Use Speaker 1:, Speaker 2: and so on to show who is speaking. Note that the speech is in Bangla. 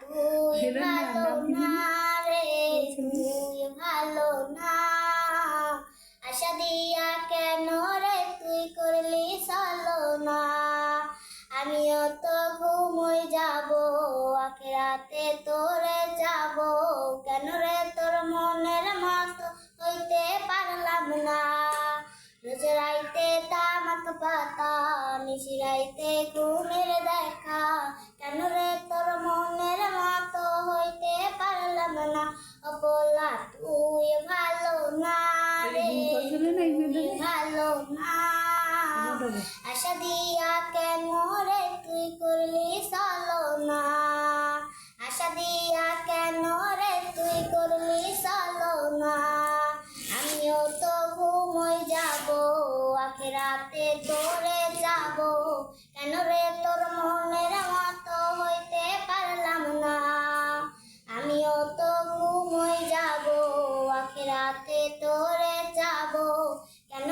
Speaker 1: তুই ভালো না রে তুই ভালো না। আশা দিয়া কেন রে তুই করলি চলো না? আমিও তো ঘুমই যাব আখেরাতে তোরে যাব। কেন রে তোর মনের মতো হইতে পারলাম না? রোজ রাইতে তামাক পাতা নিশি রাইতে ঘুমের দেয় তুই ভালো না রে ভালো না আশা দিয়া কেন রে তুই করলি চলো না আশা দিয়া কেন রে তুই করলি চলো না আমিও তো ঘুমোই যাব আখেরাতে তোরে যাব কেন রে রাতে তোরে যাব। কেন